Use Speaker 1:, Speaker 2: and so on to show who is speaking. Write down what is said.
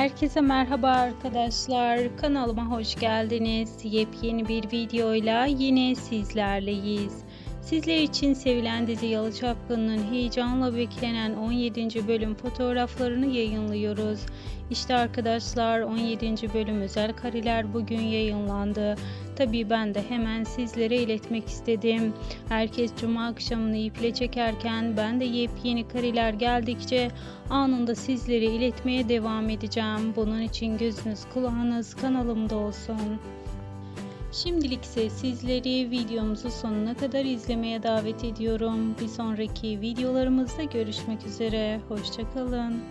Speaker 1: Herkese merhaba arkadaşlar. Kanalıma hoş geldiniz. Yepyeni bir videoyla yine sizlerleyiz. Sizler için sevilen dizi Yalı Çapkını'nın heyecanla beklenen 17. bölüm fotoğraflarını yayınlıyoruz. İşte arkadaşlar 17. bölüm özel kareler bugün yayınlandı. Tabii ben de hemen sizlere iletmek istedim. Herkes cuma akşamını iple çekerken ben de yepyeni kareler geldikçe anında sizlere iletmeye devam edeceğim. Bunun için gözünüz kulağınız kanalımda olsun. Şimdilik ise sizleri videomuzu sonuna kadar izlemeye davet ediyorum. Bir sonraki videolarımızda görüşmek üzere. Hoşçakalın.